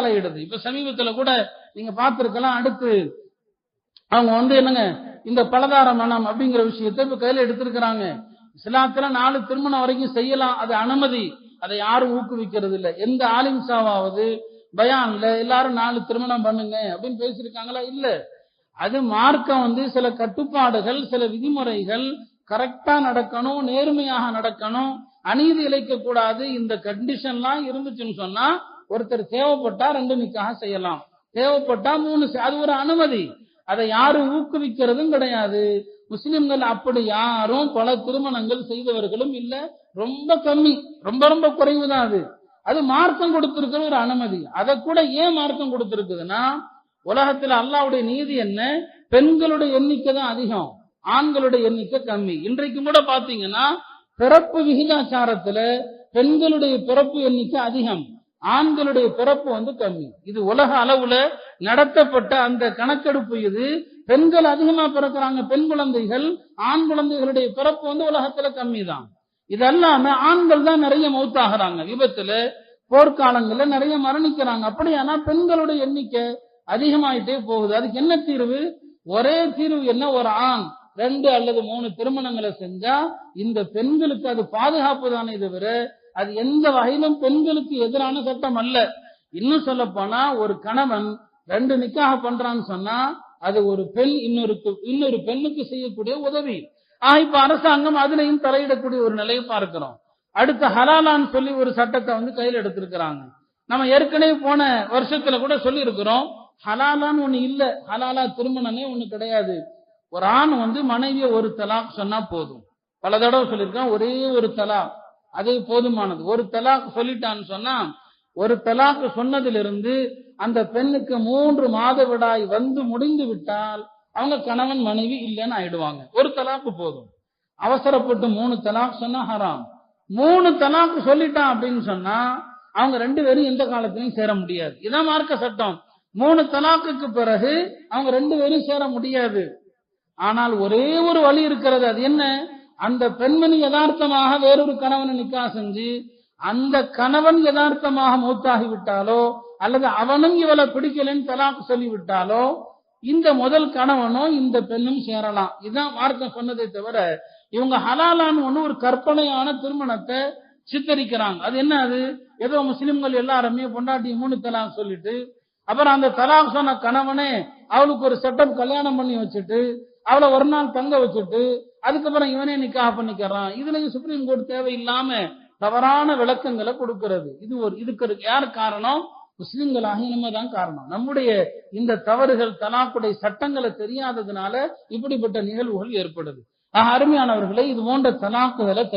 தலையிடுது. இப்ப சமீபத்துல கூட நீங்க பார்த்திருக்கலாம் அடுத்து அவங்க வந்து என்னங்க இந்த பலதார மனம் அப்படிங்கிற விஷயத்தை இப்ப கையில எடுத்திருக்கிறாங்க. இஸ்லாத்துல நாலு திருமணம் வரைக்கும் செய்யலாம் அது அனுமதி. அதை யாரும் ஊக்குவிக்கிறது இல்ல. எந்த ஆலிம்சாவாவது பயான்ல எல்லாரும் நாலு திருமணம் பண்ணுங்க அப்படின்னு பேசியிருக்காங்களா? இல்ல. அது மார்க்கம் வந்து சில கட்டுப்பாடுகள் சில விதிமுறைகள் கரெக்டா நடக்கணும் நேர்மையாக நடக்கணும் அநீதி இழைக்க கூடாது இந்த கண்டிஷன்லாம் இருந்துச்சுன்னு சொன்னா ஒருத்தர் தேவைப்பட்டா ரெண்டு நிக்காக செய்யலாம். தேவைப்பட்டா மூணு அது ஒரு அனுமதி. அதை யாரும் ஊக்குவிக்கிறதும் கிடையாது. முஸ்லிம்கள் அப்படி யாரும் பல திருமணங்கள் செய்தவர்களும் இல்ல. ரொம்ப கம்மி. ரொம்ப ரொம்ப குறைவு தான் அது. அது மார்க்கம் கொடுத்திருக்கிற ஒரு அனுமதி. அதை கூட ஏன் மார்க்கம் கொடுத்திருக்குதுன்னா உலகத்துல அல்லாவுடைய நீதி என்ன? பெண்களுடைய எண்ணிக்கை தான் அதிகம். ஆண்களுடைய எண்ணிக்கை கம்மி. இன்றைக்கும் கூட பாத்தீங்கன்னா பிறப்பு விகிதாச்சாரத்துல பெண்களுடைய பிறப்பு எண்ணிக்கை அதிகம். ஆண்களுடைய பிறப்பு வந்து கம்மி. இது உலக அளவுல நடத்தப்பட்ட அந்த கணக்கெடுப்பு இது. பெண்கள் அதிகமா பிறக்கிறாங்க பெண் குழந்தைகள் ஆண் குழந்தைகளுடைய பிறப்பு வந்து உலகத்துல கம்மி தான் இது அல்லாம ஆண்கள் தான் நிறைய மௌத்தாகிறாங்க. விபத்துல போர்க்காலங்கள்ல நிறைய மரணிக்கிறாங்க. அப்படியானா பெண்களுடைய எண்ணிக்கை அதிகமாயிட்டே போகுது. அதுக்கு என்ன தீர்வு? ஒரே தீர்வு என்ன? ஒரு ஆண் ரெண்டு அல்லது மூணு திருமணங்களை செஞ்சா இந்த பெண்களுக்கு அது பாதுகாப்பு தானே தவிர அது எந்த வகையிலும் பெண்களுக்கு எதிரான சட்டம் அல்ல. இன்னும் சொல்ல போனா ஒரு கணவன் ரெண்டு நிக்காக பண்றான்னு சொன்னா அது ஒரு பெண் இன்னொரு இன்னொரு பெண்ணுக்கு செய்யக்கூடிய உதவி. ஆஹ் இப்ப அரசாங்கம் அதுலயும் தலையிடக்கூடிய ஒரு நிலையை பார்க்கிறோம். அடுத்து ஹலாலான்னு சொல்லி ஒரு சட்டத்தை வந்து கையில் எடுத்திருக்கிறாங்க. நம்ம ஏற்கனவே போன வருஷத்துல கூட சொல்லி இருக்கிறோம் ஹலாலான்னு ஒண்ணு இல்ல ஹலாலா திருமணமே ஒண்ணு கிடையாது. ஒரு ஆண் வந்து மனைவிய ஒரு தலாக் சொன்னா போதும். பல தடவை சொல்லியிருக்கான் ஒரே ஒரு தலாக். அது போதுமானது. ஒரு தலாக் சொல்லிட்டான்னு சொன்னா ஒரு தலாக்கு சொன்னதிலிருந்து அந்த பெண்ணுக்கு மூன்று மாதவிடாய் வந்து முடிந்து விட்டால் அவங்க கணவன் மனைவி இல்லைன்னு ஆயிடுவாங்க. ஒரு தலாக்கு போதும். அவசரப்பட்டு மூணு தலாக் சொன்னா ஹராம். மூணு தலாக்கு சொல்லிட்டான் அப்படின்னு சொன்னா அவங்க ரெண்டு பேரும் எந்த காலத்திலையும் சேர முடியாது. இதான் மார்க்க சட்டம். மூணு தலாக்குக்கு பிறகு அவங்க ரெண்டு பேரும் சேர முடியாது. ஆனால் ஒரே ஒரு வழி இருக்கிறது. அது என்ன? அந்த பெண்மணி யதார்த்தமாக வேறொரு கணவனை நிக்கா செஞ்சு அந்த கணவன் யதார்த்தமாக மூத்தாகி விட்டாலோ அல்லது அவனும் இவளை பிடிக்கலன்னு தலாக்கு சொல்லிவிட்டாலோ இந்த முதல் கணவனோ இந்த பெண்ணும் சேரலாம். இதுதான் வார்த்தை சொன்னதை தவிர இவங்க ஹலாலான்னு ஒண்ணு ஒரு கற்பனையான திருமணத்தை சித்தரிக்கிறாங்க. அது என்ன அது? ஏதோ முஸ்லிம்கள் எல்லாருமே பொண்டாட்டி மூணு தலாக் சொல்லிட்டு அப்புறம் அந்த தலாக் சொன்ன கணவனே அவளுக்கு ஒரு செட்டப் கல்யாணம் பண்ணி வச்சுட்டு அவளை ஒரு நாள் தங்க வச்சுட்டு அதுக்கப்புறம் இவனே நிக்காக பண்ணிக்கிறான். இதுலயும் சுப்ரீம் கோர்ட் தேவையில்லாம தவறான விளக்கங்களை கொடுக்கிறது. இது ஒரு இதுக்கு யார் காரணம்? முஸ்லிம்களாக நம்ம தான் காரணம். நம்முடைய இந்த தவறுகள் தலாக்குடைய சட்டங்களை தெரியாததுனால இப்படிப்பட்ட நிகழ்வுகள் ஏற்படுது. ஆக, அருமையானவர்களை இது போன்ற தலாக்குகளை